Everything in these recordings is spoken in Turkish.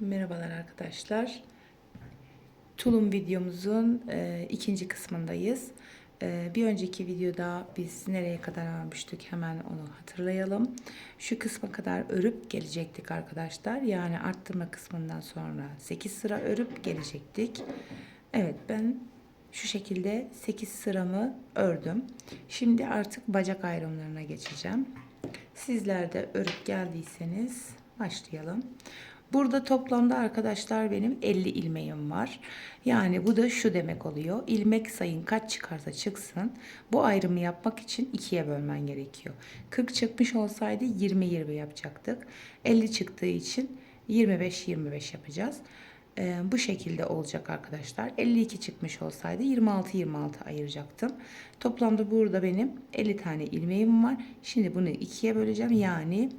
Merhabalar arkadaşlar. Tulum videomuzun e, ikinci kısmındayız. E, bir önceki videoda biz nereye kadar almıştık hemen onu hatırlayalım. Şu kısma kadar örüp gelecektik arkadaşlar. Yani arttırma kısmından sonra 8 sıra örüp gelecektik. Evet ben şu şekilde 8 sıramı ördüm. Şimdi artık bacak ayrımlarına geçeceğim. Sizler de örüp geldiyseniz başlayalım. Burada toplamda arkadaşlar benim 50 ilmeğim var. Yani bu da şu demek oluyor. İlmek sayın kaç çıkarsa çıksın bu ayrımı yapmak için ikiye bölmen gerekiyor. 40 çıkmış olsaydı 20-20 yapacaktık. 50 çıktığı için 25-25 yapacağız. Ee, bu şekilde olacak arkadaşlar. 52 çıkmış olsaydı 26-26 ayıracaktım. Toplamda burada benim 50 tane ilmeğim var. Şimdi bunu ikiye böleceğim. Yani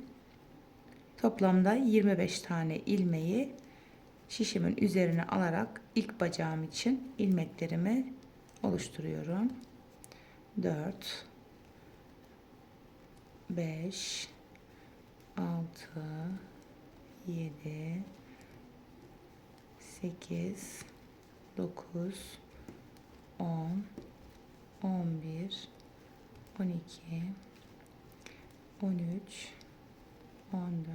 Toplamda 25 tane ilmeği şişimin üzerine alarak ilk bacağım için ilmeklerimi oluşturuyorum. 4 5 6 7 8 9 10 11 12 13 14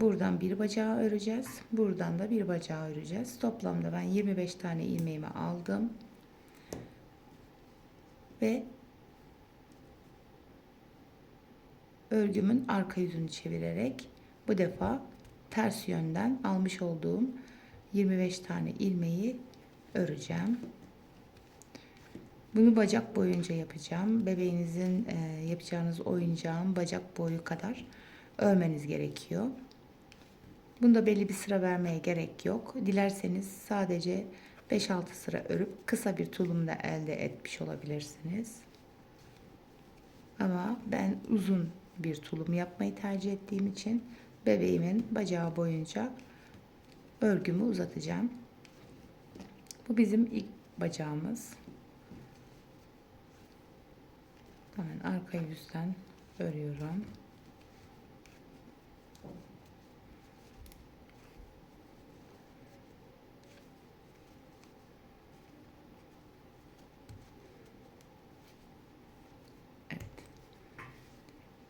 Buradan bir bacağı öreceğiz. Buradan da bir bacağı öreceğiz. Toplamda ben 25 tane ilmeğimi aldım. Ve örgümün arka yüzünü çevirerek bu defa ters yönden almış olduğum 25 tane ilmeği öreceğim. Bunu bacak boyunca yapacağım. Bebeğinizin e, yapacağınız oyuncağın bacak boyu kadar örmeniz gerekiyor. Bunda belli bir sıra vermeye gerek yok. Dilerseniz sadece 5-6 sıra örüp kısa bir tulum da elde etmiş olabilirsiniz. Ama ben uzun bir tulum yapmayı tercih ettiğim için bebeğimin bacağı boyunca örgümü uzatacağım. Bu bizim ilk bacağımız. Hemen arka yüzden örüyorum.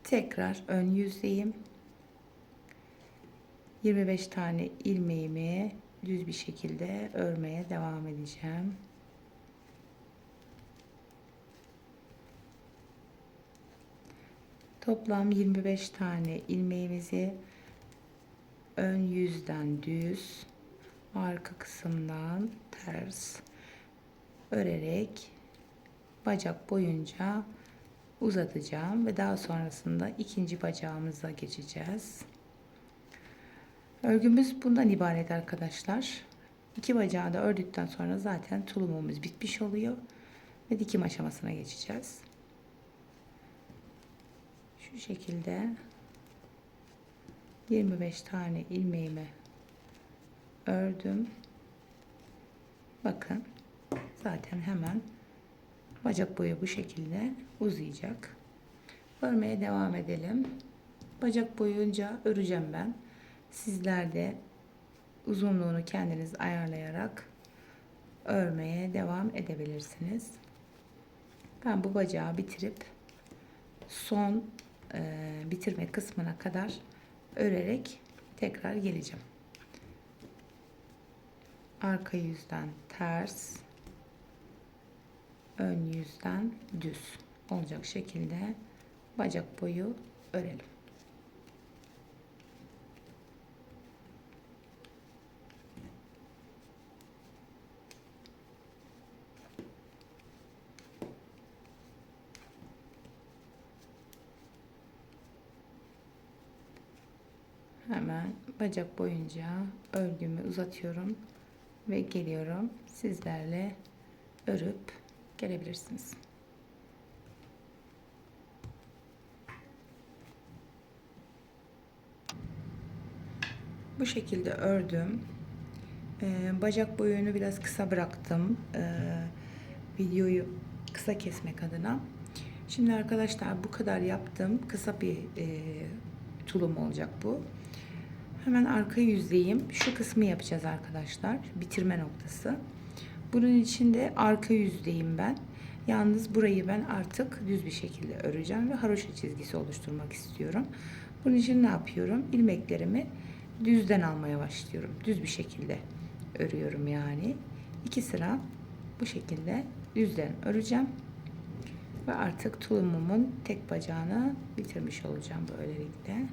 Tekrar ön yüzdeyim. 25 tane ilmeğimi düz bir şekilde örmeye devam edeceğim. Toplam 25 tane ilmeğimizi ön yüzden düz, arka kısımdan ters örerek bacak boyunca uzatacağım ve daha sonrasında ikinci bacağımıza geçeceğiz. Örgümüz bundan ibaret arkadaşlar. İki bacağı da ördükten sonra zaten tulumumuz bitmiş oluyor ve dikim aşamasına geçeceğiz. Şu şekilde 25 tane ilmeğimi ördüm. Bakın zaten hemen Bacak boyu bu şekilde uzayacak. Örmeye devam edelim. Bacak boyunca öreceğim ben. Sizler de uzunluğunu kendiniz ayarlayarak örmeye devam edebilirsiniz. Ben bu bacağı bitirip son e, bitirme kısmına kadar örerek tekrar geleceğim. Arka yüzden ters ön yüzden düz olacak şekilde bacak boyu örelim. Hemen bacak boyunca örgümü uzatıyorum ve geliyorum sizlerle örüp gelebilirsiniz. Bu şekilde ördüm. Ee, bacak boyunu biraz kısa bıraktım. Ee, videoyu kısa kesmek adına. Şimdi arkadaşlar bu kadar yaptım. Kısa bir e, tulum olacak bu. Hemen arka yüzdeyim. Şu kısmı yapacağız arkadaşlar. Bitirme noktası. Bunun için de arka yüzdeyim ben. Yalnız burayı ben artık düz bir şekilde öreceğim ve haroşa çizgisi oluşturmak istiyorum. Bunun için ne yapıyorum? İlmeklerimi düzden almaya başlıyorum. Düz bir şekilde örüyorum yani. İki sıra bu şekilde düzden öreceğim. Ve artık tulumumun tek bacağını bitirmiş olacağım böylelikle.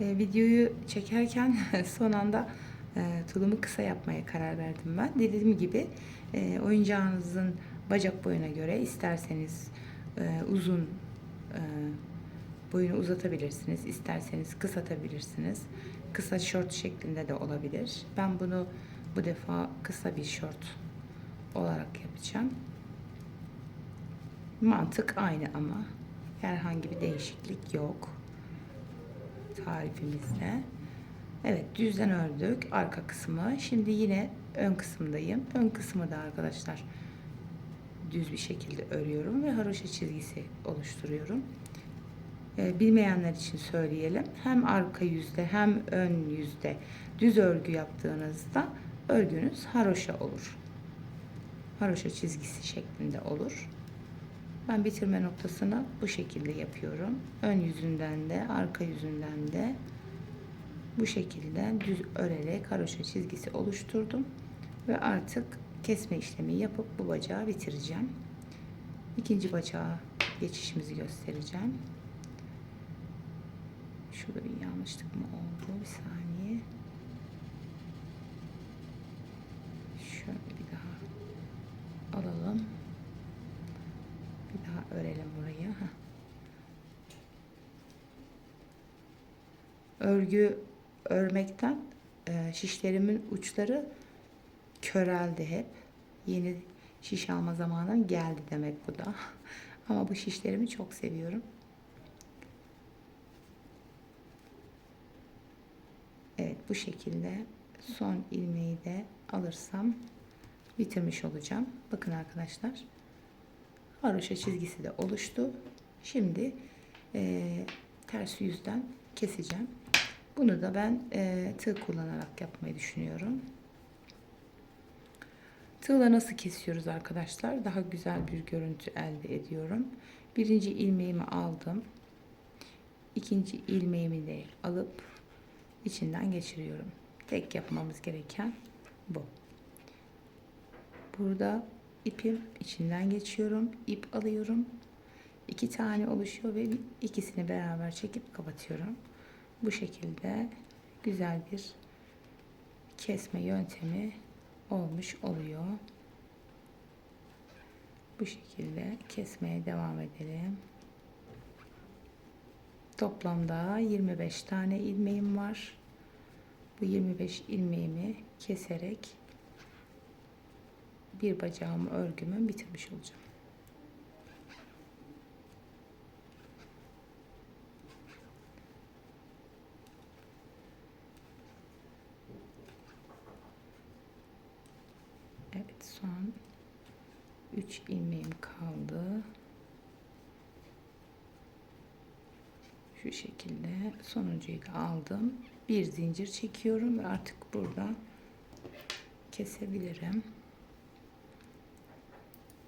E, videoyu çekerken son anda e, tulumu kısa yapmaya karar verdim ben. Dediğim gibi e, oyuncağınızın bacak boyuna göre isterseniz e, uzun e, boyunu uzatabilirsiniz. isterseniz kısaltabilirsiniz. Kısa şort şeklinde de olabilir. Ben bunu bu defa kısa bir şort olarak yapacağım. Mantık aynı ama herhangi bir değişiklik yok tarifimizde. Evet düzden ördük arka kısmı. Şimdi yine ön kısımdayım. Ön kısmı da arkadaşlar düz bir şekilde örüyorum ve haroşa çizgisi oluşturuyorum. Ee, bilmeyenler için söyleyelim. Hem arka yüzde hem ön yüzde düz örgü yaptığınızda örgünüz haroşa olur. Haroşa çizgisi şeklinde olur. Ben bitirme noktasını bu şekilde yapıyorum. Ön yüzünden de arka yüzünden de bu şekilde düz örerek haroşa çizgisi oluşturdum. Ve artık kesme işlemi yapıp bu bacağı bitireceğim. İkinci bacağa geçişimizi göstereceğim. Şurada bir yanlışlık mı oldu? Bir saniye. Şöyle bir daha alalım. Bir daha örelim burayı. Heh. Örgü örmekten e, şişlerimin uçları köreldi hep. Yeni şiş alma zamanı geldi demek bu da. Ama bu şişlerimi çok seviyorum. Evet bu şekilde son ilmeği de alırsam bitirmiş olacağım. Bakın arkadaşlar. Haroşa çizgisi de oluştu. Şimdi e, ters yüzden keseceğim. Bunu da ben e, tığ kullanarak yapmayı düşünüyorum. Tığla nasıl kesiyoruz arkadaşlar? Daha güzel bir görüntü elde ediyorum. Birinci ilmeğimi aldım. İkinci ilmeğimi de alıp içinden geçiriyorum. Tek yapmamız gereken bu. Burada ipim içinden geçiyorum. ip alıyorum. İki tane oluşuyor ve ikisini beraber çekip kapatıyorum. Bu şekilde güzel bir kesme yöntemi olmuş oluyor. Bu şekilde kesmeye devam edelim. Toplamda 25 tane ilmeğim var. Bu 25 ilmeğimi keserek bir bacağımı örgümü bitirmiş olacağım. Evet son 3 ilmeğim kaldı. Şu şekilde sonuncuyu da aldım. Bir zincir çekiyorum ve artık burada kesebilirim.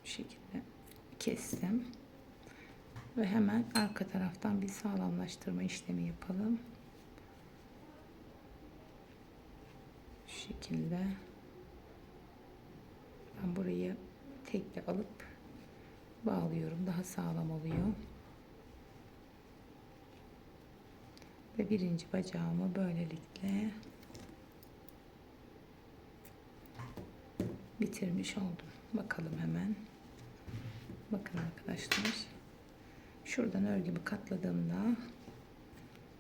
Bu şekilde kestim. Ve hemen arka taraftan bir sağlamlaştırma işlemi yapalım. Şu şekilde ben burayı tekle alıp bağlıyorum. Daha sağlam oluyor. Ve birinci bacağımı böylelikle bitirmiş oldum. Bakalım hemen. Bakın arkadaşlar. Şuradan örgümü katladığımda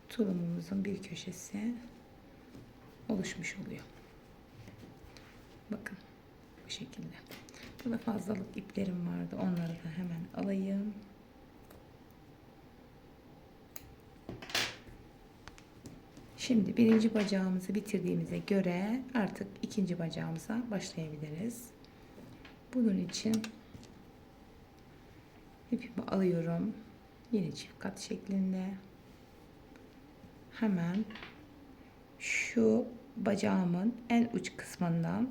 tulumumuzun bir köşesi oluşmuş oluyor. Bakın bu şekilde. Burada fazlalık iplerim vardı. Onları da hemen alayım. Şimdi birinci bacağımızı bitirdiğimize göre artık ikinci bacağımıza başlayabiliriz. Bunun için ipimi alıyorum. Yine çift kat şeklinde. Hemen şu bacağımın en uç kısmından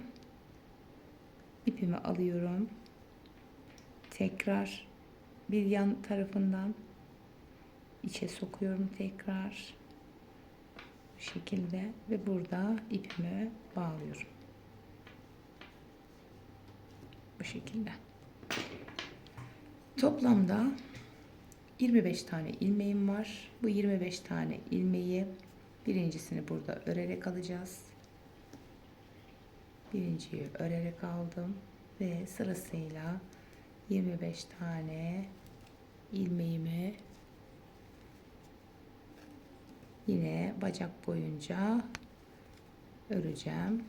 ipimi alıyorum. Tekrar bir yan tarafından içe sokuyorum tekrar. Bu şekilde ve burada ipimi bağlıyorum. Bu şekilde. Toplamda 25 tane ilmeğim var. Bu 25 tane ilmeği birincisini burada örerek alacağız. Birinciyi örerek aldım ve sırasıyla 25 tane ilmeğimi yine bacak boyunca öreceğim.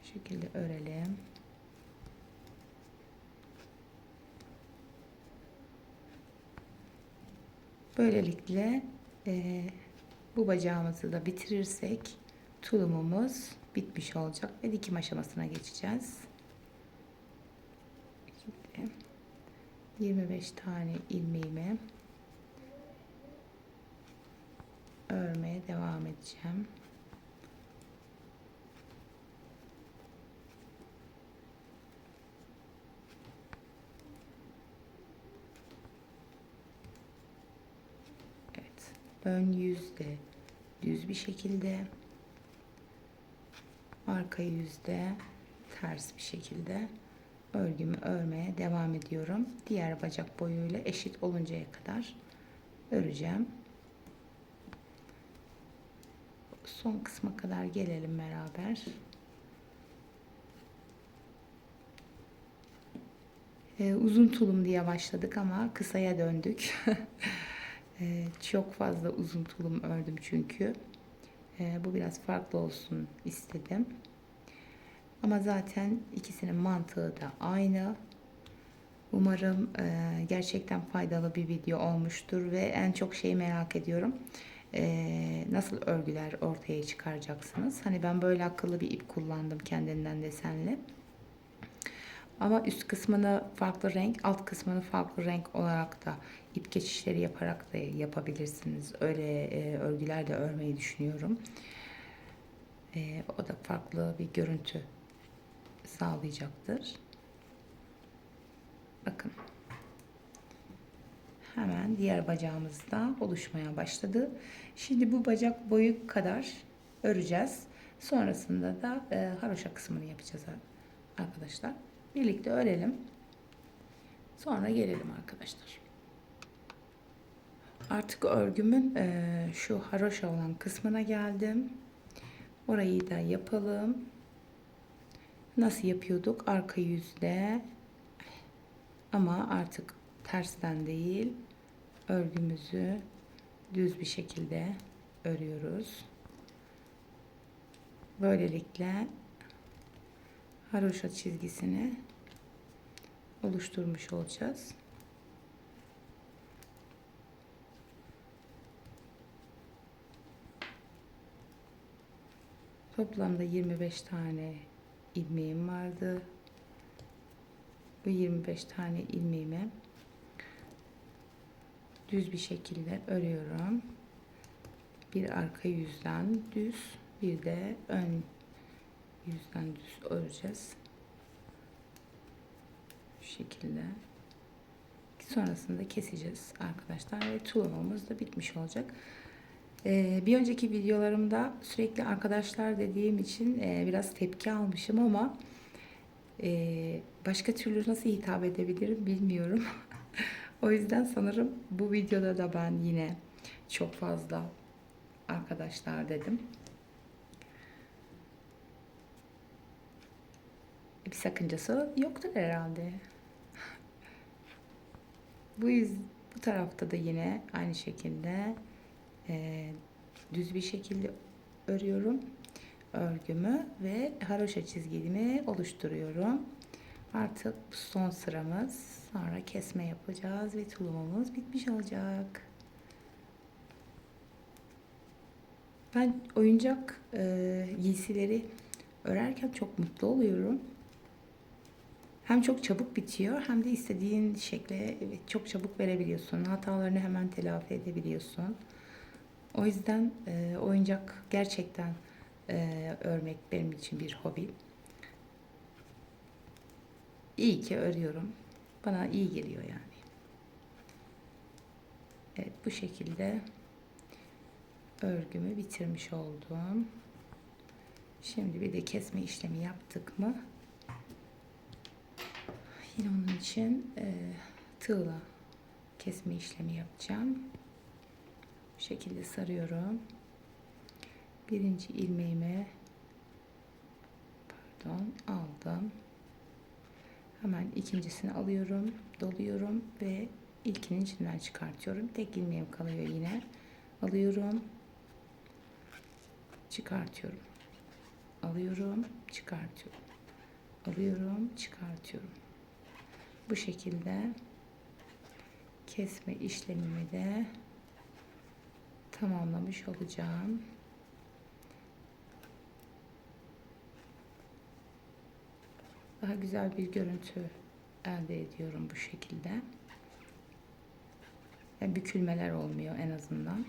Bu şekilde örelim. Böylelikle e, bu bacağımızı da bitirirsek tulumumuz bitmiş olacak ve dikim aşamasına geçeceğiz. Şimdi 25 tane ilmeğimi örmeye devam edeceğim. Evet. Ön yüzde düz bir şekilde arka yüzde ters bir şekilde örgümü örmeye devam ediyorum. Diğer bacak boyuyla eşit oluncaya kadar öreceğim. Son kısma kadar gelelim beraber. Ee, uzun tulum diye başladık ama kısaya döndük. ee, çok fazla uzun tulum ördüm çünkü. Ee, bu biraz farklı olsun istedim. Ama zaten ikisinin mantığı da aynı. Umarım e, gerçekten faydalı bir video olmuştur ve en çok şeyi merak ediyorum. E, nasıl örgüler ortaya çıkaracaksınız? Hani ben böyle akıllı bir ip kullandım kendinden desenli. Ama üst kısmını farklı renk, alt kısmını farklı renk olarak da ip geçişleri yaparak da yapabilirsiniz. Öyle e, örgüler de örmeyi düşünüyorum. E, o da farklı bir görüntü sağlayacaktır. Bakın. Hemen diğer bacağımız da oluşmaya başladı. Şimdi bu bacak boyu kadar öreceğiz. Sonrasında da e, haroşa kısmını yapacağız arkadaşlar. Birlikte örelim. Sonra gelelim arkadaşlar. Artık örgümün e, şu haroşa olan kısmına geldim. Orayı da yapalım. Nasıl yapıyorduk? Arka yüzde ama artık tersten değil örgümüzü düz bir şekilde örüyoruz. Böylelikle haroşa çizgisini oluşturmuş olacağız. Toplamda 25 tane ilmeğim vardı. Bu 25 tane ilmeğimi düz bir şekilde örüyorum. Bir arka yüzden düz, bir de ön yüzden düz öreceğiz. Şu şekilde. Sonrasında keseceğiz arkadaşlar ve tulumumuz da bitmiş olacak. Ee, bir önceki videolarımda sürekli arkadaşlar dediğim için e, biraz tepki almışım ama e, başka türlü nasıl hitap edebilirim bilmiyorum. o yüzden sanırım bu videoda da ben yine çok fazla arkadaşlar dedim. Bir sakıncası yoktur herhalde. Bu yüz, bu tarafta da yine aynı şekilde e, düz bir şekilde örüyorum örgümü ve haroşa çizgimi oluşturuyorum. Artık bu son sıramız. Sonra kesme yapacağız ve tulumumuz bitmiş olacak. Ben oyuncak e, giysileri örerken çok mutlu oluyorum. Hem çok çabuk bitiyor hem de istediğin şekle çok çabuk verebiliyorsun. Hatalarını hemen telafi edebiliyorsun. O yüzden e, oyuncak gerçekten e, örmek benim için bir hobi. İyi ki örüyorum. Bana iyi geliyor yani. Evet bu şekilde örgümü bitirmiş oldum. Şimdi bir de kesme işlemi yaptık mı? Yine onun için e, tığla kesme işlemi yapacağım. Bu şekilde sarıyorum. Birinci ilmeğimi pardon aldım. Hemen ikincisini alıyorum, doluyorum ve ilkinin içinden çıkartıyorum. Tek ilmeğim kalıyor yine. Alıyorum, çıkartıyorum. Alıyorum, çıkartıyorum. Alıyorum, çıkartıyorum. Bu şekilde kesme işlemimi de tamamlamış olacağım. Daha güzel bir görüntü elde ediyorum bu şekilde. Yani bükülmeler olmuyor en azından.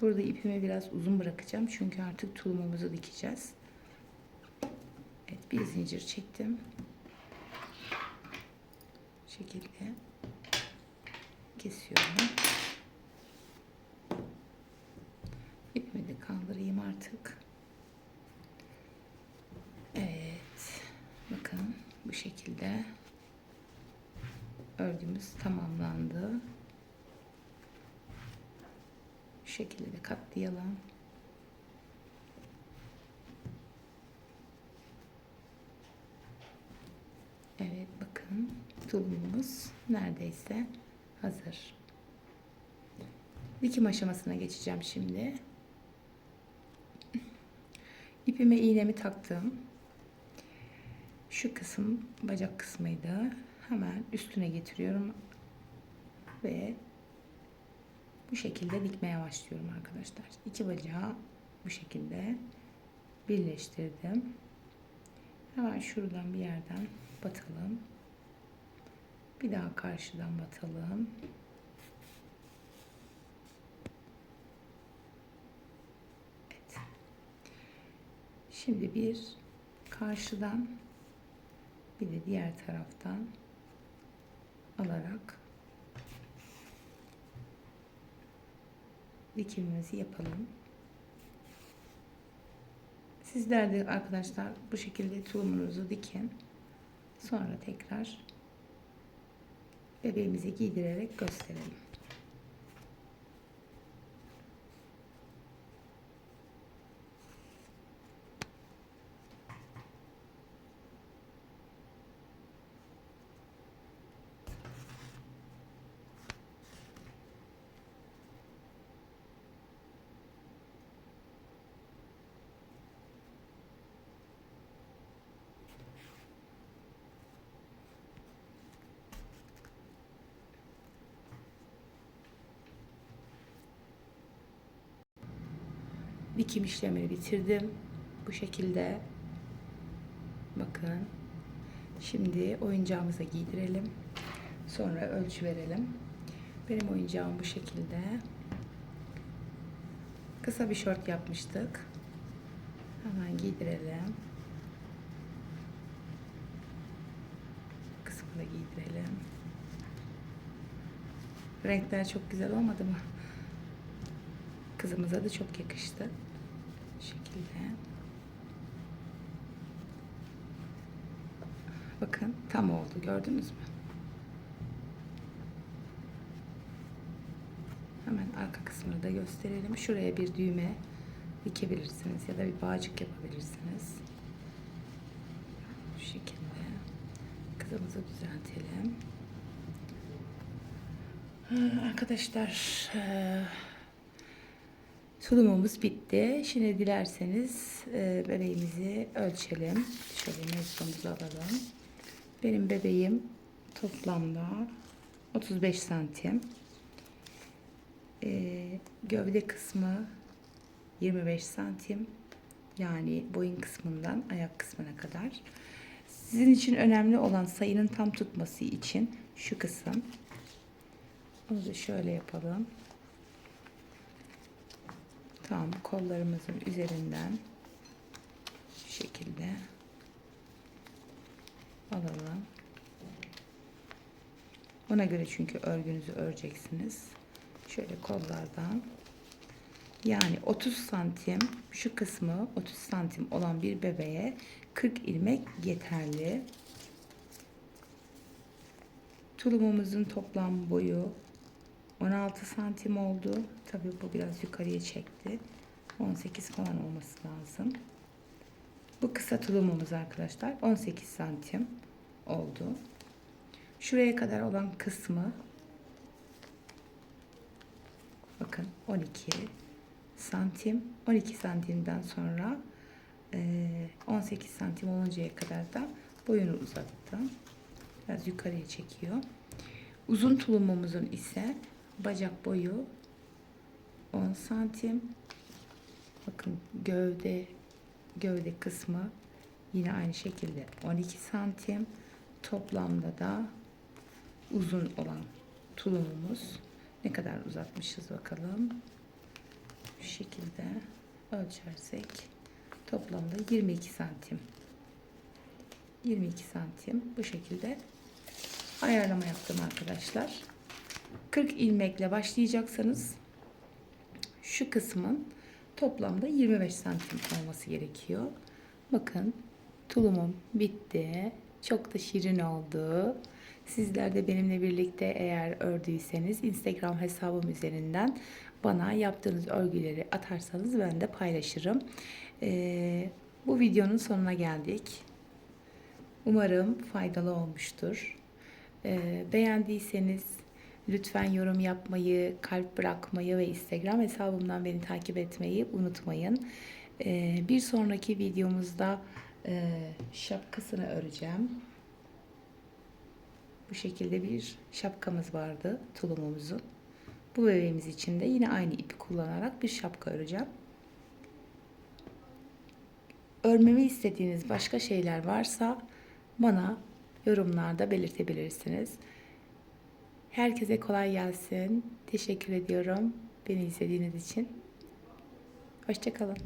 Burada ipimi biraz uzun bırakacağım çünkü artık tulumumuzu dikeceğiz. Evet bir zincir çektim. Şekilde kesiyorum. İpimi de kaldırayım artık. Evet. Bakın bu şekilde örgümüz tamamlandı. Bu şekilde de katlayalım. Evet bakın tulumumuz neredeyse hazır. Dikim aşamasına geçeceğim şimdi. İpime iğnemi taktım. Şu kısım bacak kısmıydı. Hemen üstüne getiriyorum ve bu şekilde dikmeye başlıyorum arkadaşlar. İki bacağı bu şekilde birleştirdim. Hemen şuradan bir yerden batalım. Bir daha karşıdan batalım. Evet. Şimdi bir karşıdan bir de diğer taraftan alarak dikimimizi yapalım. Sizler de arkadaşlar bu şekilde tulumunuzu dikin. Sonra tekrar bebeğimize giydirerek gösterelim. Dikim işlemini bitirdim. Bu şekilde bakın. Şimdi oyuncağımıza giydirelim. Sonra ölçü verelim. Benim oyuncağım bu şekilde. Kısa bir şort yapmıştık. Hemen giydirelim. Kısmını giydirelim. Renkler çok güzel olmadı mı? kızımıza da çok yakıştı. Bu şekilde. Bakın tam oldu gördünüz mü? Hemen arka kısmını da gösterelim. Şuraya bir düğme dikebilirsiniz ya da bir bağcık yapabilirsiniz. Bu şekilde kızımızı düzeltelim. Ee, arkadaşlar ee, eee, tulumumuz bitti. Şimdi dilerseniz eee, bebeğimizi ölçelim. Şöyle mevzumuzu alalım. Benim bebeğim toplamda 35 santim. Eee, gövde kısmı 25 santim. Yani boyun kısmından ayak kısmına kadar. Sizin için önemli olan sayının tam tutması için şu kısım. Onu da şöyle yapalım. Tam kollarımızın üzerinden şu şekilde alalım. Ona göre çünkü örgünüzü öreceksiniz. Şöyle kollardan yani 30 santim şu kısmı 30 santim olan bir bebeğe 40 ilmek yeterli. Tulumumuzun toplam boyu 16 santim oldu. Tabii bu biraz yukarıya çekti. 18 falan olması lazım. Bu kısa tulumumuz arkadaşlar 18 santim oldu. Şuraya kadar olan kısmı bakın 12 santim 12 santimden sonra eee, 18 santim oluncaya kadar da boyunu uzattım. Biraz yukarıya çekiyor. Uzun tulumumuzun ise bacak boyu 10 santim. Bakın gövde gövde kısmı yine aynı şekilde 12 santim. Toplamda da uzun olan tulumumuz ne kadar uzatmışız bakalım. Şu şekilde ölçersek toplamda 22 santim. 22 santim bu şekilde ayarlama yaptım arkadaşlar. 40 ilmekle başlayacaksanız şu kısmın toplamda 25 santim olması gerekiyor. Bakın tulumum bitti. Çok da şirin oldu. Sizler de benimle birlikte eğer ördüyseniz Instagram hesabım üzerinden bana yaptığınız örgüleri atarsanız ben de paylaşırım. Ee, bu videonun sonuna geldik. Umarım faydalı olmuştur. Ee, beğendiyseniz lütfen yorum yapmayı, kalp bırakmayı ve Instagram hesabımdan beni takip etmeyi unutmayın. Ee, bir sonraki videomuzda e, şapkasını öreceğim. Bu şekilde bir şapkamız vardı tulumumuzun. Bu bebeğimiz için de yine aynı ipi kullanarak bir şapka öreceğim. Örmemi istediğiniz başka şeyler varsa bana yorumlarda belirtebilirsiniz. Herkese kolay gelsin. Teşekkür ediyorum beni izlediğiniz için. Hoşçakalın.